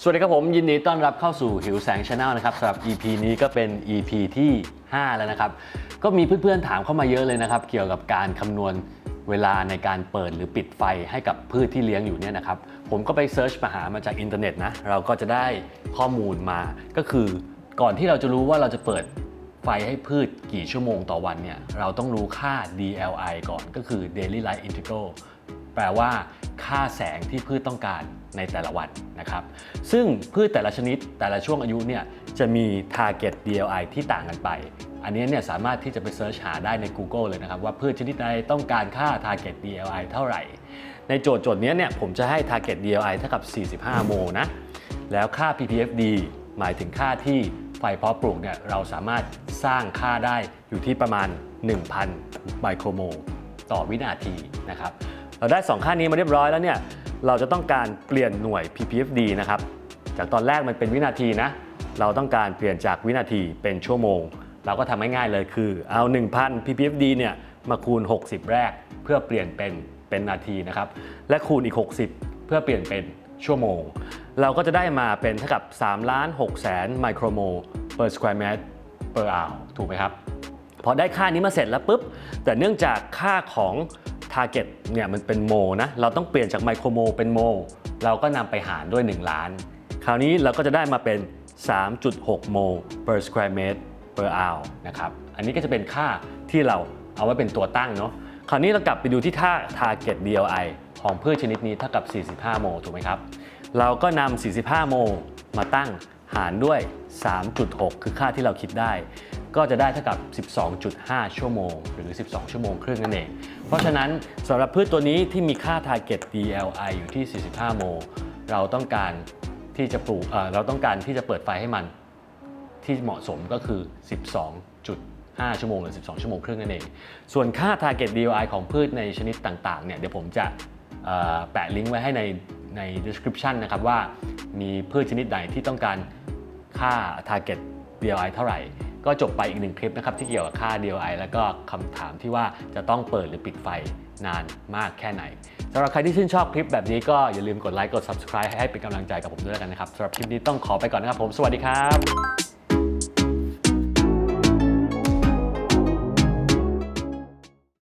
สวัสดีครับผม ยินดีต้อนรับเข้าสู่หิวแสงชาแนลนะครับสำหรับ EP นี้ก็เป็น EP ที่ 5 แล้วนะครับ ก็มีเพื่อนๆถามเข้ามาเยอะเลยนะครับ เกี่ยวกับการคำนวณเวลาในการเปิดหรือปิดไฟให้กับพืชที่เลี้ยงอยู่เนี่ยนะครับ ผมก็ไปเซิร์ชมาหามาจากอินเทอร์เน็ตนะ เราก็จะได้ข้อมูลมาก็คือก่อนที่เราจะรู้ว่าเราจะเปิดไฟให้พืชกี่ชั่วโมงต่อวันเนี่ยเราต้องรู้ค่า DLI ก่อนก็คือ Daily Light Integral แปลว่าค่าแสงที่พืชต้องการในแต่ละวันนะครับ ซึ่งพืชแต่ละชนิดแต่ละช่วงอายุเนี่ยจะมี target DLI ที่ต่างกันไป อันนี้เนี่ยสามารถที่จะไปเซิร์ชหาได้ใน Google เลยนะครับ ว่าพืชชนิดใดต้องการค่า target DLI เท่าไหร่ ในโจทย์โจทย์นี้เนี่ยผมจะให้ target DLI เท่ากับ 45 โมนะ แล้วค่า ppfd หมายถึงค่าที่ไฟเพาะปลูกเนี่ยเราสามารถสร้างค่าได้อยู่ที่ประมาณ 1,000 ไมโครโมลต่อวินาทีนะครับ เราได้ 2 ค่านี้มาเรียบร้อยแล้วเนี่ยเราจะต้องการเปลี่ยนหน่วย ppfd นะครับจากตอนแรกมันเป็นวินาทีนะเราต้องการเปลี่ยนจากวินาทีเป็นชั่วโมง เราก็ทำง่ายๆเลยคือเอา 1,000 ppfd เนี่ยมาคูณ 60 แรกเพื่อเปลี่ยนเป็นเป็นนาทีนะครับและคูณอีก 60 เพื่อเปลี่ยนเป็นชั่วโมง เราก็จะได้มาเป็นเท่ากับ3ล้าน6แสนไมโครโม per square meter per hour ถูกไหมครับ พอได้ค่านี้มาเสร็จแล้วปุ๊บ แต่เนื่องจากค่าของ target เนี่ยมันเป็นโมนะ เราต้องเปลี่ยนจากไมโครโมเป็นโม เราก็นำไปหารด้วย 1 ล้าน คราวนี้เราก็จะได้มาเป็น 3.6 โม per square meter per hour นะครับ อันนี้ก็จะเป็นค่าที่เราเอาไว้เป็นตัวตั้งเนาะ คราวนี้เรากลับไปดูที่ท่า target DLI ของพืชชนิดนี้เท่ากับ 45 โม ถูกไหมครับ เราก็นำ45 โมมาตั้ง หารด้วย 3.6 คือค่าที่เราคิดได้ ก็จะได้เท่ากับ 12.5 ชั่วโมง หรือ 12 ชั่วโมงครึ่งนั่นเอง เพราะฉะนั้นสำหรับพืชตัวนี้ที่มีค่า target DLI อยู่ที่ 45 โม เราต้องการที่จะปลูกเเราต้องการที่จะเปิดไฟให้มันที่เหมาะสมก็คือ 12.5 ชั่วโมงหรือ 12 ชั่วโมงครึ่งนั่นเอง ส่วนค่า target DOI ของพืชในชนิดต่างๆเนี่ยเดี๋ยวผมจะแปะลิงก์ไว้ให้ในใน description นะครับว่า มีพืชชนิดไหนที่ต้องการค่า target DOI เท่าไหร่ ก็จบไปอีกหนึ่งคลิปนะครับที่เกี่ยวกับค่า DOI แล้วก็คำถามที่ว่าจะต้องเปิดหรือปิดไฟนานมากแค่ไหนสำหรับใครที่ชื่นชอบคลิปแบบนี้ก็อย่าลืมกดไลค์กด subscribe ให้เป็นกำลังใจกับผมด้วยกันนะครับสำหรับคลิปนี้ต้องขอไปก่อนนะครับผมสวัสดีครับ